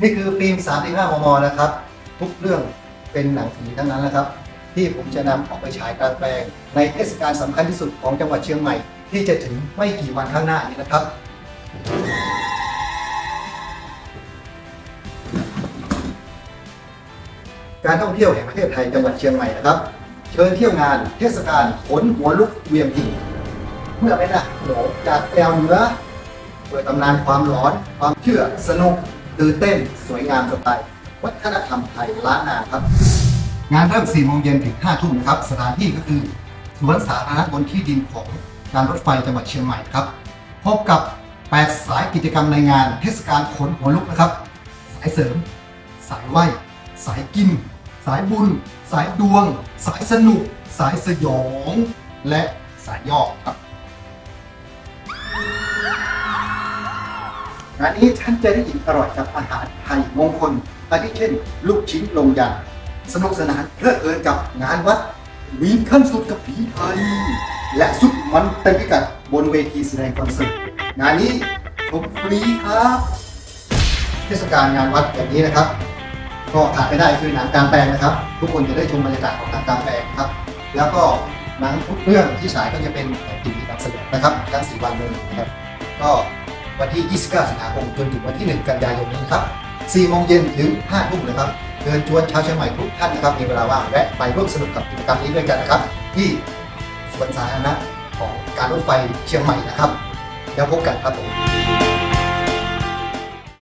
นี่คือฟิล์ม35มมนะครับ ทุกเรื่องเป็นหนังผีทั้งนั้นนะครับ ที่ผมจะนำออกไปฉายกลางแปลง ในเทศกาลสำคัญที่สุดของจังหวัดเชียงใหม่ ที่จะถึงไม่กี่วันข้างหน้านี้นะครับ การท่องเที่ยวแห่งประเทศไทยจังหวัดเชียงใหม่นะครับ เชิญเที่ยวงานเทศกาลขนหัวลุกเวียงพิงเมื่อไม่นะโหนจากแอวเหนือเปิดตำนานความหลอน ความเชื่อสนุก ตื่นเต้นสวยงามสไตล์วัฒนธรรมไทยล้านนาครับ งานเริ่ม4โมงเย็นถึง5ทุ่มนะครับ สถานที่ก็คือสวนสาธารณะบนที่ดินของการรถไฟจังหวัดเชียงใหม่ครับ พบกับ 8 สายกิจกรรมในงานเทศกาลขนหัวลุกนะครับ สายเสริม สายไหวสายกิน สายบุญ สายดวง สายสนุก สายสยอง และสายย่อครับ งานนี้ท่านจะได้อิ่มอร่อยกับอาหารไทยมงคลอาทิเช่น ลูกชิ้นลงยันสนุกสนานเพลิดเพลินกับงานวัดวีนขั้นสุดกับผีไทย และสุดมันเต็มพิกัดบนเวทีแสดงคอนเสิร์ตงานนี้ชมฟรีครับ เทศกาลงานวัดแบบนี้นะครับ ก็ขาดไม่ได้คือหนังกลางแปลงนะครับ ทุกคนจะได้ชมบรรยากาศของหนังกลางแปลงครับ แล้วก็หนังทุกเรื่องที่ฉายก็จะเป็นทีวีนำเสนอนะครับทั้งสี่วันเลยนะครับ ก็ วันที่ 29 สิงหาคมจนถึงวันที่ 1 กันยายนนี้ครับ4โมงเย็นถึง5ทุ่มนะครับเชิญชวนชาวเชียงใหม่ทุกท่านนะครับมีเวลาว่างแวะไปร่วมสนุกกับกิจกรรมนี้ด้วยกันนะครับ ที่สวนสาธารณะของการรถไฟเชียงใหม่นะครับ แล้วพบกันครับผม